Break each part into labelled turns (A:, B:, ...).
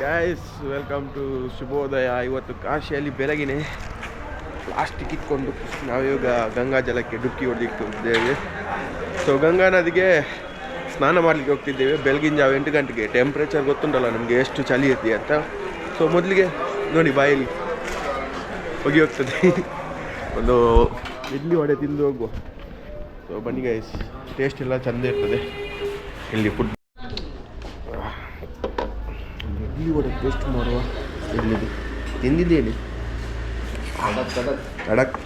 A: Guys welcome to ಶುಭೋದಯ ಇವತ್ತು ಕಾಶಿಯಲ್ಲಿ ಬೆಳಗಿನೇ ಪ್ಲಾಸ್ಟಿಕ್ ಇಟ್ಕೊಂಡು ನಾವಿವಾಗ ಗಂಗಾ ಜಲಕ್ಕೆ ಡುಕ್ಕಿ ಹೊಡೆದಿಟ್ಟಿದ್ದೇವೆ ಸೊ ಗಂಗಾ ನದಿಗೆ ಸ್ನಾನ ಮಾಡಲಿಕ್ಕೆ ಹೋಗ್ತಿದ್ದೇವೆ ಬೆಳಗಿನ ಜಾವ ಎಂಟು ಗಂಟೆಗೆ ಟೆಂಪ್ರೇಚರ್ ಗೊತ್ತುಂಟಲ್ಲ ನಮಗೆ ಎಷ್ಟು ಚಳಿ ಇರ್ತೀವಿ ಅಂತ. ಸೊ ಮೊದಲಿಗೆ ನೋಡಿ ಬಾಯಲ್ಲಿ ಹೋಗಿ ಹೋಗ್ತದೆ. ಒಂದು ಇಡ್ಲಿ ವಡೆ ತಿಂದು ಹೋಗುವ. ಸೊ ಬನ್ನಿ ಗೈಸ್ ಟೇಸ್ಟ್ ಎಲ್ಲ ಚಂದ ಇರ್ತದೆ. ಇಲ್ಲಿ ಫುಡ್ ಇಡ್ಲಿ ವಡೆ ಟೇಸ್ಟ್ ಮಾಡುವ ಇಡ್ಲಿದು ತಿಂದಿದ್ದೇನೆ ಅಡಕ್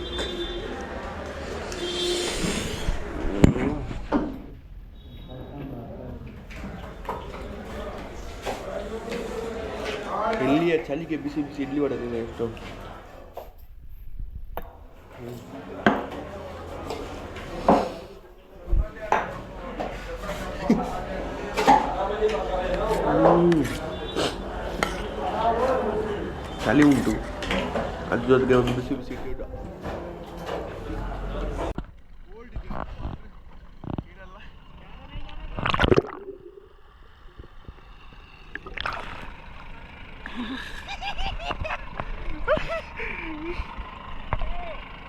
A: ಇಲ್ಲಿಯ ಚಳಿಗೆ ಬಿಸಿ ಬಿಸಿ ಇಡ್ಲಿ ವಡೆ ತಿಂದ ಎಷ್ಟು ಚಳಿ ಉಂಟು. ಅದ್ರ ಜೊತೆಗೆ ಒಂದು ಬಿಸಿ ಬಿಸಿ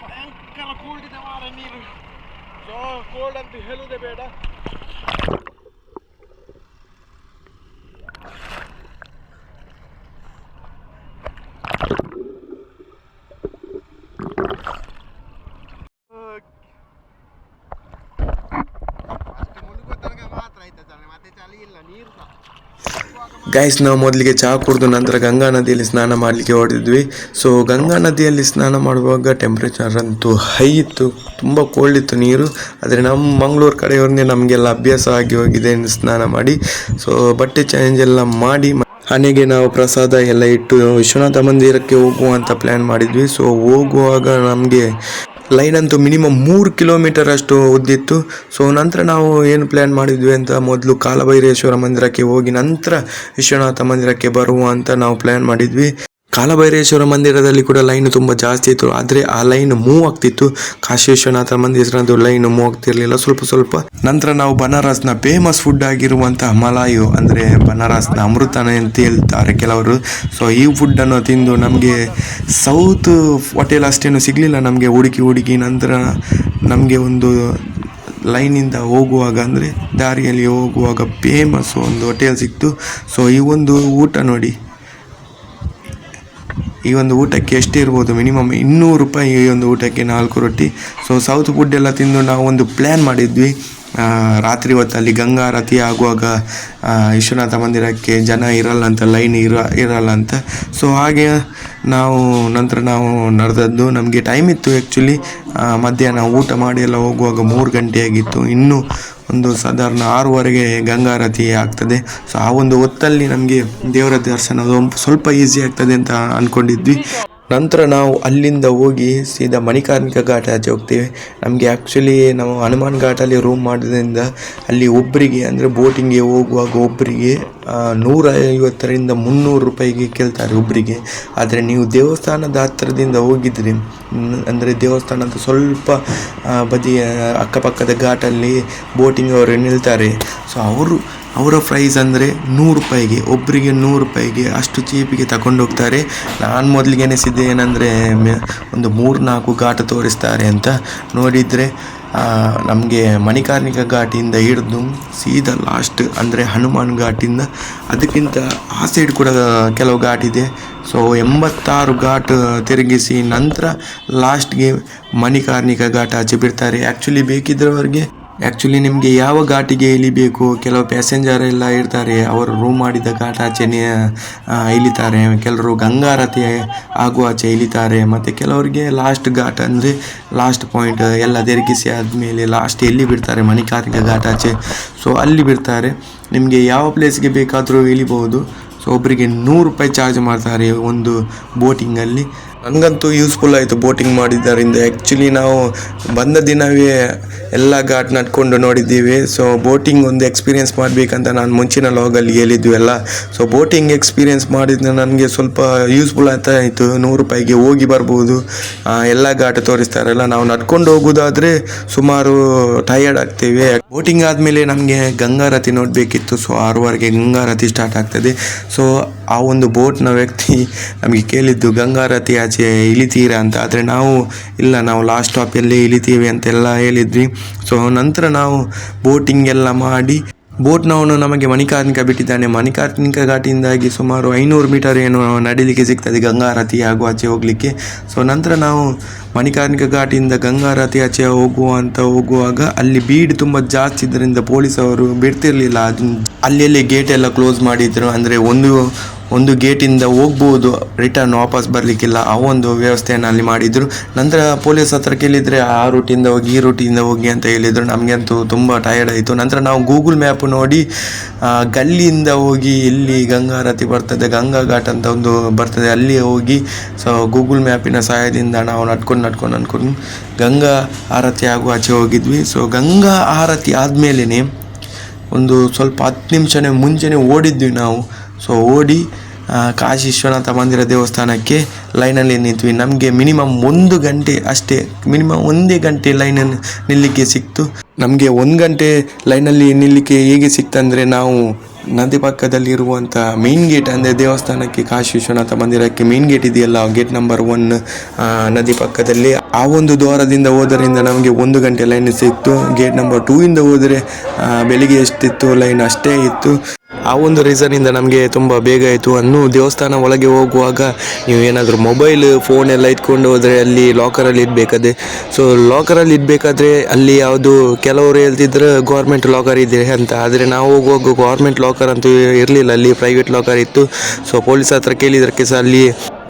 A: ಭಯಂಕರ ಕೋಲ್ಡ್ ಇದೆ ಮಾರ ನೀರು. ಕೋಲ್ಡ್ ಅಂತ ಹೇಳುವುದೇ ಬೇಡ.
B: ಗೈಸ್ ನಾವು ಮೊದಲಿಗೆ ಚಹಾ ಕುಡಿದು ನಂತರ ಗಂಗಾ ನದಿಯಲ್ಲಿ ಸ್ನಾನ ಮಾಡಲಿಕ್ಕೆ ಹೊರಟಿದ್ವಿ. ಸೊ ಗಂಗಾ ನದಿಯಲ್ಲಿ ಸ್ನಾನ ಮಾಡುವಾಗ ಟೆಂಪ್ರೇಚರ್ ಅಂತೂ ಹೈ ಇತ್ತು. ತುಂಬ ಕೋಲ್ಡ್ ಇತ್ತು ನೀರು. ಆದರೆ ನಮ್ಮ ಮಂಗಳೂರು ಕಡೆಯವ್ರನ್ನೇ ನಮಗೆಲ್ಲ ಅಭ್ಯಾಸ ಆಗಿ ಹೋಗಿದೆ ಸ್ನಾನ ಮಾಡಿ. ಸೊ ಬಟ್ಟೆ ಚೇಂಜ್ ಎಲ್ಲ ಮಾಡಿ ಹಣೆಗೆ ನಾವು ಪ್ರಸಾದ ಎಲ್ಲ ಇಟ್ಟು ವಿಶ್ವನಾಥ ಮಂದಿರಕ್ಕೆ ಹೋಗುವಂತ ಪ್ಲ್ಯಾನ್ ಮಾಡಿದ್ವಿ. ಸೊ ಹೋಗುವಾಗ ನಮಗೆ ಲೈನ್ ಅಂತೂ ಮಿನಿಮಮ್ ಮೂರು ಕಿಲೋಮೀಟರ್ ಅಷ್ಟು ಉದ್ದಿತ್ತು. ಸೊ ನಂತರ ನಾವು ಏನು ಪ್ಲ್ಯಾನ್ ಮಾಡಿದ್ವಿ ಅಂತ ಮೊದಲು ಕಾಲಭೈರೇಶ್ವರ ಮಂದಿರಕ್ಕೆ ಹೋಗಿ ನಂತರ ವಿಶ್ವನಾಥ ಮಂದಿರಕ್ಕೆ ಬರುವ ಅಂತ ನಾವು ಪ್ಲ್ಯಾನ್ ಮಾಡಿದ್ವಿ. ಕಾಲಭೈರೇಶ್ವರ ಮಂದಿರದಲ್ಲಿ ಕೂಡ ಲೈನ್ ತುಂಬ ಜಾಸ್ತಿ ಇತ್ತು. ಆದರೆ ಆ ಲೈನ್ ಮೂವ್ ಆಗ್ತಿತ್ತು. ಕಾಶಿ ವಿಶ್ವನಾಥ ಮಂದಿರದ್ದು ಲೈನ್ ಮೂವ್ ಆಗ್ತಿರ್ಲಿಲ್ಲ. ಸ್ವಲ್ಪ ಸ್ವಲ್ಪ. ನಂತರ ನಾವು ಬನಾರಸ್ನ ಫೇಮಸ್ ಫುಡ್ ಆಗಿರುವಂತಹ ಮಲಾಯು, ಅಂದರೆ ಬನಾರಸ್ನ ಅಮೃತನ ಅಂತ ಹೇಳ್ತಾರೆ ಕೆಲವರು. ಸೊ ಈ ಫುಡ್ಡನ್ನು ತಿಂದು ನಮಗೆ ಸೌತ್ ಹೋಟೆಲ್ ಅಷ್ಟೇನು ಸಿಗಲಿಲ್ಲ. ನಮಗೆ ಹುಡುಕಿ ಹುಡುಕಿ ನಂತರ ನಮಗೆ ಒಂದು ಲೈನಿಂದ ಹೋಗುವಾಗ, ಅಂದರೆ ದಾರಿಯಲ್ಲಿ ಹೋಗುವಾಗ ಫೇಮಸ್ ಒಂದು ಹೋಟೆಲ್ ಸಿಕ್ತು. ಸೊ ಈ ಒಂದು ಊಟ ನೋಡಿ. ಈ ಒಂದು ಊಟಕ್ಕೆ ಎಷ್ಟಿರ್ಬೋದು ಮಿನಿಮಮ್ ಇನ್ನೂರು ರೂಪಾಯಿ ಈ ಒಂದು ಊಟಕ್ಕೆ ನಾಲ್ಕು ರೊಟ್ಟಿ. ಸೊ ಸೌತ್ ಫುಡ್ ಎಲ್ಲ ತಿಂದು ನಾವು ಒಂದು ಪ್ಲ್ಯಾನ್ ಮಾಡಿದ್ವಿ. ರಾತ್ರಿ ಹೊತ್ತಲ್ಲಿ ಗಂಗಾ ಆರತಿ ಆಗುವಾಗ ವಿಶ್ವನಾಥ ಮಂದಿರಕ್ಕೆ ಜನ ಇರಲ್ಲ ಅಂತ ಲೈನ್ ಇರ ಇರಲ್ಲ ಅಂತ ಸೊ ಹಾಗೆ ನಾವು ನಂತರ ನಾವು ನಡೆದದ್ದು. ನಮಗೆ ಟೈಮ್ ಇತ್ತು ಆ್ಯಕ್ಚುಲಿ ಮಧ್ಯಾಹ್ನ ಊಟ ಮಾಡಿ ಎಲ್ಲ ಹೋಗುವಾಗ ಮೂರು ಗಂಟೆ ಆಗಿತ್ತು. ಇನ್ನೂ ಒಂದು ಸಾಧಾರಣ ಆರೂವರೆಗೆ ಗಂಗಾರತಿ ಆಗ್ತದೆ. ಸೊ ಆ ಒಂದು ಹೊತ್ತಲ್ಲಿ ನಮಗೆ ದೇವರ ದರ್ಶನ ಸ್ವಲ್ಪ ಈಸಿ ಆಗ್ತದೆ ಅಂತ ಅಂದ್ಕೊಂಡಿದ್ವಿ ನಂತರ ನಾವು ಅಲ್ಲಿಂದ ಹೋಗಿ ಸೀದಾ ಮಣಿಕಾರ್ಮಿಕ ಘಾಟ್ ಆಚೆ ಹೋಗ್ತೀವಿ. ನಮಗೆ ಆ್ಯಕ್ಚುಲಿ ನಾವು ಹನುಮಾನ್ ಘಾಟಲ್ಲಿ ರೂಮ್ ಮಾಡಿದ್ರಿಂದ ಅಲ್ಲಿ ಒಬ್ಬರಿಗೆ ಅಂದರೆ ಬೋಟಿಂಗ್ಗೆ ಹೋಗುವಾಗ ಒಬ್ಬರಿಗೆ ನೂರ ಐವತ್ತರಿಂದ ಮುನ್ನೂರು ರೂಪಾಯಿಗೆ ಕೇಳ್ತಾರೆ ಒಬ್ಬರಿಗೆ ಆದರೆ ನೀವು ದೇವಸ್ಥಾನದ ಹತ್ತಿರದಿಂದ ಹೋಗಿದ್ರಿ ಅಂದರೆ ದೇವಸ್ಥಾನದ ಸ್ವಲ್ಪ ಬದಿಯ ಅಕ್ಕಪಕ್ಕದ ಘಾಟಲ್ಲಿ ಬೋಟಿಂಗ್ ಅವರು ನಿಲ್ತಾರೆ. ಸೊ ಅವರು ಅವರ ಪ್ರೈಸ್ ಅಂದರೆ ನೂರು ರೂಪಾಯಿಗೆ ಒಬ್ಬರಿಗೆ ನೂರು ರೂಪಾಯಿಗೆ ಅಷ್ಟು ಚೀಪಿಗೆ ತಗೊಂಡು ಹೋಗ್ತಾರೆ. ನಾನು ಮೊದಲಿಗೆ ಎನಿಸಿದ್ದೆ ಏನಂದರೆ ಒಂದು ಮೂರು ನಾಲ್ಕು ಘಾಟ ತೋರಿಸ್ತಾರೆ ಅಂತ ನೋಡಿದರೆ ನಮಗೆ ಮಣಿಕಾರ್ಣಿಕ ಘಾಟಿಯಿಂದ ಹಿಡಿದು ಸೀದಾ ಲಾಸ್ಟ್ ಅಂದರೆ ಹನುಮಾನ್ ಘಾಟಿಂದ ಅದಕ್ಕಿಂತ ಆ ಸೈಡ್ ಕೂಡ ಕೆಲವು ಘಾಟಿದೆ ಸೊ ಎಂಬತ್ತಾರು ಘಾಟ್ ತಿರುಗಿಸಿ ನಂತರ ಲಾಸ್ಟ್ಗೆ ಮಣಿಕಾರ್ಣಿಕ ಘಾಟ್ ಆಚೆ ಬಿಡ್ತಾರೆ. ಆ್ಯಕ್ಚುಲಿ ಬೇಕಿದ್ದರವರಿಗೆ ಆ್ಯಕ್ಚುಲಿ ನಿಮಗೆ ಯಾವ ಘಾಟಿಗೆ ಇಳಿಬೇಕು? ಕೆಲವು ಪ್ಯಾಸೆಂಜರ್ ಎಲ್ಲ ಇರ್ತಾರೆ. ಅವರು ರೂಮ್ ಮಾಡಿದ ಘಾಟ ಆಚೆನೇ ಇಳಿತಾರೆ. ಕೆಲವರು ಗಂಗಾರತಿ ಆಗುವ ಆಚೆ ಇಳಿತಾರೆ. ಮತ್ತು ಕೆಲವರಿಗೆ ಲಾಸ್ಟ್ ಘಾಟ್ ಅಂದರೆ ಲಾಸ್ಟ್ ಪಾಯಿಂಟ್ ಎಲ್ಲ ತಿರುಗಿಸಿ ಆದಮೇಲೆ ಲಾಸ್ಟ್ ಎಲ್ಲಿ ಬಿಡ್ತಾರೆ? ಮಣಿಕಾರಿಕ ಘಾಟ್ ಆಚೆ. ಸೊ ಅಲ್ಲಿ ಬಿಡ್ತಾರೆ. ನಿಮಗೆ ಯಾವ ಪ್ಲೇಸ್ಗೆ ಬೇಕಾದರೂ ಇಳಿಬಹುದು. ಸೊ ಒಬ್ಬರಿಗೆ ನೂರು ರೂಪಾಯಿ ಚಾರ್ಜ್ ಮಾಡ್ತಾರೆ ಒಂದು ಬೋಟಿಂಗಲ್ಲಿ ನನಗಂತೂ ಯೂಸ್ಫುಲ್ ಆಯಿತು ಬೋಟಿಂಗ್ ಮಾಡಿದ್ದರಿಂದ. ಆ್ಯಕ್ಚುಲಿ ನಾವು ಬಂದ ದಿನವೇ ಎಲ್ಲ ಘಾಟ್ ನಡ್ಕೊಂಡು ನೋಡಿದ್ದೀವಿ. ಸೊ ಬೋಟಿಂಗ್ ಒಂದು ಎಕ್ಸ್ಪೀರಿಯೆನ್ಸ್ ಮಾಡಬೇಕಂತ ನಾನು ಮುಂಚಿನ ಲಾಗಲ್ಲಿ ಹೇಳಿದ್ವಿ ಎಲ್ಲ. ಸೊ ಬೋಟಿಂಗ್ ಎಕ್ಸ್ಪೀರಿಯೆನ್ಸ್ ಮಾಡಿದ್ರೆ ನನಗೆ ಸ್ವಲ್ಪ ಯೂಸ್ಫುಲ್ ಅಂತ ಆಯಿತು. ನೂರು ರೂಪಾಯಿಗೆ ಹೋಗಿ ಬರ್ಬೋದು. ಎಲ್ಲ ಘಾಟ್ ತೋರಿಸ್ತಾರಲ್ಲ, ನಾವು ನಡ್ಕೊಂಡು ಹೋಗೋದಾದರೆ ಸುಮಾರು ಟಯರ್ಡ್ ಆಗ್ತೇವೆ. ಬೋಟಿಂಗ್ ಆದಮೇಲೆ ನಮಗೆ ಗಂಗಾರತಿ ನೋಡಬೇಕಿತ್ತು. ಸೊ ಆರೂವರೆಗೆ ಗಂಗಾರತಿ ಸ್ಟಾರ್ಟ್ ಆಗ್ತದೆ. ಸೊ ಆ ಒಂದು ಬೋಟ್ನ ವ್ಯಕ್ತಿ ನಮಗೆ ಕೇಳಿದ್ದು ಗಂಗಾರತಿ ಆಚೆ ಇಳಿತೀರಾ ಅಂತ. ಆದರೆ ನಾವು, ಇಲ್ಲ, ನಾವು ಲಾಸ್ಟ್ ಸ್ಟಾಪಲ್ಲಿ ಇಳಿತೀವಿ ಅಂತೆಲ್ಲ ಹೇಳಿದ್ವಿ. ಸೊ ನಂತರ ನಾವು ಬೋಟಿಂಗ್ ಎಲ್ಲ ಮಾಡಿ ಬೋಟ್ನವನು ನಮಗೆ ಮಣಿಕಾರ್ನಿಕ ಬಿಟ್ಟಿದ್ದಾನೆ. ಮಣಿಕಾರ್ನಿಕ ಘಾಟಿಯಿಂದಾಗಿ ಸುಮಾರು ಐನೂರು ಮೀಟರ್ ಏನು ನಡಿಲಿಕ್ಕೆ ಸಿಗ್ತದೆ ಗಂಗಾರತಿ ಹಾಗೂ ಆಚೆ ಹೋಗಲಿಕ್ಕೆ. ಸೊ ನಂತರ ನಾವು ಮಣಿಕಾರ್ನಿಕ ಘಾಟಿಯಿಂದ ಗಂಗಾರತಿ ಆಚೆ ಹೋಗುವ ಅಂತ ಹೋಗುವಾಗ ಅಲ್ಲಿ ಬೀಡ್ ತುಂಬ ಜಾಸ್ತಿ ಇದರಿಂದ ಪೊಲೀಸ್ ಅವರು ಬಿಡ್ತಿರಲಿಲ್ಲ. ಅಲ್ಲಿ ಅಲ್ಲಿ ಗೇಟ್ ಎಲ್ಲ ಕ್ಲೋಸ್ ಮಾಡಿದ್ರು. ಅಂದರೆ ಒಂದು ಒಂದು ಗೇಟಿಂದ ಹೋಗ್ಬೋದು ರಿಟರ್ನ್ ವಾಪಸ್ ಬರಲಿಕ್ಕಿಲ್ಲ. ಆ ಒಂದು ವ್ಯವಸ್ಥೆಯನ್ನು ಅಲ್ಲಿ ಮಾಡಿದರು. ನಂತರ ಪೊಲೀಸ್ ಹತ್ರ ಕೇಳಿದರೆ, ಆ ರೂಟಿಂದ ಹೋಗಿ, ಈ ರೂಟಿಂದ ಹೋಗಿ ಅಂತ ಹೇಳಿದರು. ನಮಗೆ ಅಂತೂ ತುಂಬ ಟಯರ್ಡ್ ಆಯಿತು. ನಂತರ ನಾವು ಗೂಗಲ್ ಮ್ಯಾಪ್ ನೋಡಿ ಗಲ್ಲಿಯಿಂದ ಹೋಗಿ ಎಲ್ಲಿ ಗಂಗಾರತಿ ಬರ್ತದೆ, ಗಂಗಾ ಘಾಟ್ ಅಂತ ಒಂದು ಬರ್ತದೆ. ಅಲ್ಲಿ ಹೋಗಿ ಸೊ ಗೂಗಲ್ ಮ್ಯಾಪಿನ ಸಹಾಯದಿಂದ ನಾವು ನಡ್ಕೊಂಡು ನಡ್ಕೊಂಡು ನಡ್ಕೊಂಡು ಗಂಗಾ ಆರತಿ ಆಗುವ ಆಚೆ ಹೋಗಿದ್ವಿ. ಸೊ ಗಂಗಾ ಆರತಿ ಆದಮೇಲೆ ಒಂದು ಸ್ವಲ್ಪ ಹತ್ತು ನಿಮಿಷನೇ ಮುಂಚೆನೇ ಓಡಿದ್ವಿ ನಾವು. ಸೊ ಓಡಿ ಕಾಶಿ ವಿಶ್ವನಾಥ ಮಂದಿರ ದೇವಸ್ಥಾನಕ್ಕೆ ಲೈನಲ್ಲಿ ನಿಂತ್ವಿ. ನಮಗೆ ಮಿನಿಮಮ್ ಒಂದು ಗಂಟೆ ಅಷ್ಟೇ, ಮಿನಿಮಮ್ ಒಂದೇ ಗಂಟೆ ಲೈನಲ್ಲಿ ನಿಲ್ಲಿಕ್ಕೆ ಸಿಕ್ತು. ನಮಗೆ ಒಂದು ಗಂಟೆ ಲೈನಲ್ಲಿ ನಿಲ್ಲಿಕ್ಕೆ ಹೇಗೆ ಸಿಕ್ತಂದರೆ ನಾವು ನದಿ ಪಕ್ಕದಲ್ಲಿರುವಂಥ ಮೇನ್ ಗೇಟ್ ಅಂದರೆ ದೇವಸ್ಥಾನಕ್ಕೆ ಕಾಶಿ ವಿಶ್ವನಾಥ ಮಂದಿರಕ್ಕೆ ಮೇನ್ ಗೇಟ್ ಇದೆಯಲ್ಲ ಗೇಟ್ ನಂಬರ್ ಒನ್ ನದಿ ಪಕ್ಕದಲ್ಲಿ. ಆ ಒಂದು ದ್ವಾರದಿಂದ ಹೋದರಿಂದ ನಮಗೆ ಒಂದು ಗಂಟೆ ಲೈನ್ ಸಿಕ್ತು. ಗೇಟ್ ನಂಬರ್ ಟೂ ಇಂದ ಹೋದರೆ ಬೆಳಿಗ್ಗೆ ಎಷ್ಟಿತ್ತು? ಲೈನ್ ಅಷ್ಟೇ ಇತ್ತು. ಆ ಒಂದು ರೀಸನಿಂದ ನಮಗೆ ತುಂಬ ಬೇಗ ಆಯಿತು. ಅನ್ನು ದೇವಸ್ಥಾನ ಒಳಗೆ ಹೋಗುವಾಗ ನೀವು ಏನಾದರೂ ಮೊಬೈಲ್ ಫೋನ್ ಎಲ್ಲ ಇಟ್ಕೊಂಡು ಹೋದರೆ ಅಲ್ಲಿ ಲಾಕರಲ್ಲಿ ಇಡಬೇಕಾದ್ರೆ ಸೊ ಲಾಕರಲ್ಲಿ ಇಡಬೇಕಾದ್ರೆ ಅಲ್ಲಿ ಯಾವುದು ಕೆಲವರು ಹೇಳ್ತಿದ್ರೆ ಗೌರ್ಮೆಂಟ್ ಲಾಕರ್ ಇದೆ ಅಂತ. ಆದರೆ ನಾವು ಹೋಗುವಾಗ ಗೌರ್ಮೆಂಟ್ ಲಾಕರ್ ಅಂತೂ ಇರಲಿಲ್ಲ. ಅಲ್ಲಿ ಪ್ರೈವೇಟ್ ಲಾಕರ್ ಇತ್ತು. ಸೊ ಪೊಲೀಸ್ ಹತ್ರ ಕೇಳಿದಕ್ಕೆ ಸಹ ಅಲ್ಲಿ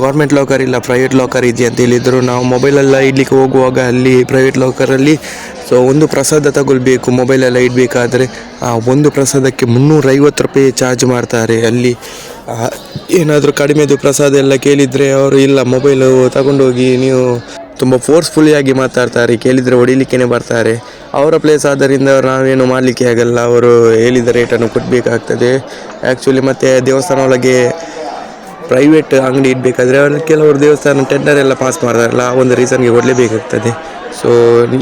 B: ಗೌರ್ಮೆಂಟ್ ಲಾಕರ್ ಇಲ್ಲ ಪ್ರೈವೇಟ್ ಲಾಕರ್ ಇದೆ ಅಂತ ಹೇಳಿದರು. ನಾವು ಮೊಬೈಲೆಲ್ಲ ಇಡ್ಲಿಕ್ಕೆ ಹೋಗುವಾಗ ಅಲ್ಲಿ ಪ್ರೈವೇಟ್ ಲಾಕರಲ್ಲಿ ಸೊ ಒಂದು ಪ್ರಸಾದ ತಗೊಳ್ಬೇಕು ಮೊಬೈಲೆಲ್ಲ ಇಡಬೇಕಾದ್ರೆ ಒಂದು ಪ್ರಸಾದಕ್ಕೆ ಮುನ್ನೂರೈವತ್ತು ರೂಪಾಯಿ ಚಾರ್ಜ್ ಮಾಡ್ತಾರೆ ಅಲ್ಲಿ. ಏನಾದರೂ ಕಡಿಮೆದು ಪ್ರಸಾದ ಎಲ್ಲ ಕೇಳಿದರೆ ಅವರು, ಇಲ್ಲ ಮೊಬೈಲು ತಗೊಂಡೋಗಿ ನೀವು ತುಂಬ ಫೋರ್ಸ್ಫುಲ್ಲಿಯಾಗಿ ಮಾತಾಡ್ತಾರೆ, ಕೇಳಿದರೆ ಹೊಡಿಲಿಕ್ಕೇ ಬರ್ತಾರೆ. ಅವರ ಪ್ಲೇಸ್ ಆದ್ದರಿಂದ ನಾವೇನು ಮಾಡಲಿಕ್ಕೆ ಆಗಲ್ಲ, ಅವರು ಹೇಳಿದ ರೇಟನ್ನು ಕೊಡಬೇಕಾಗ್ತದೆ. ಆ್ಯಕ್ಚುಲಿ ಮತ್ತು ದೇವಸ್ಥಾನ ಒಳಗೆ ಪ್ರೈವೇಟ್ ಅಂಗಡಿ ಇಡಬೇಕಾದ್ರೆ ಅವ್ರು ಕೆಲವರು ದೇವಸ್ಥಾನ ಟೆಂಡರ್ ಎಲ್ಲ ಪಾಸ್ ಮಾಡ್ತಾರಲ್ಲ ಆ ಒಂದು ರೀಸನ್ಗೆ ಕೊಡಲೇಬೇಕಾಗ್ತದೆ ಸೊ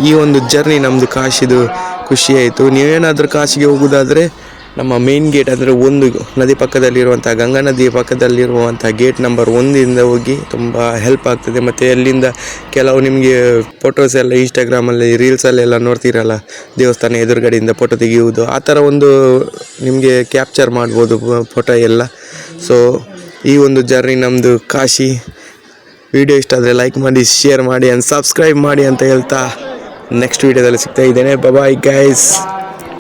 B: ಈ ಒಂದು ಜರ್ನಿ ನಮ್ಮದು ಕಾಶಿದು ಖುಷಿ ಆಯಿತು. ನೀವೇನಾದರೂ ಕಾಶಿಗೆ ಹೋಗೋದಾದರೆ ನಮ್ಮ ಮೇನ್ ಗೇಟ್ ಅಂದರೆ ಒಂದು ನದಿ ಪಕ್ಕದಲ್ಲಿರುವಂಥ ಗಂಗಾ ನದಿಯ ಪಕ್ಕದಲ್ಲಿರುವಂಥ ಗೇಟ್ ನಂಬರ್ ಒಂದಿಂದ ಹೋಗಿ ತುಂಬ ಹೆಲ್ಪ್ ಆಗ್ತದೆ. ಮತ್ತು ಅಲ್ಲಿಂದ ಕೆಲವು ನಿಮಗೆ ಫೋಟೋಸ್ ಎಲ್ಲ ಇನ್ಸ್ಟಾಗ್ರಾಮಲ್ಲಿ ರೀಲ್ಸಲ್ಲೆಲ್ಲ ನೋಡ್ತೀರಲ್ಲ, ದೇವಸ್ಥಾನ ಎದುರುಗಡೆಯಿಂದ ಫೋಟೋ ತೆಗೆಯುವುದು. ಆ ಥರ ಒಂದು ನಿಮಗೆ ಕ್ಯಾಪ್ಚರ್ ಮಾಡ್ಬೋದು ಫೋಟೋ ಎಲ್ಲ. ಸೊ ಈ ಒಂದು ಜರ್ನಿ ನಮ್ಮದು ಕಾಶಿ. ವಿಡಿಯೋ ಇಷ್ಟ ಆದರೆ ಲೈಕ್ ಮಾಡಿ ಶೇರ್ ಮಾಡಿ ಆ್ಯಂಡ್ ಸಬ್ಸ್ಕ್ರೈಬ್ ಮಾಡಿ ಅಂತ ಹೇಳ್ತಾ ನೆಕ್ಸ್ಟ್ ವಿಡಿಯೋದಲ್ಲಿ ಸಿಗ್ತಾ ಇದ್ದೇನೆ. Bye-bye guys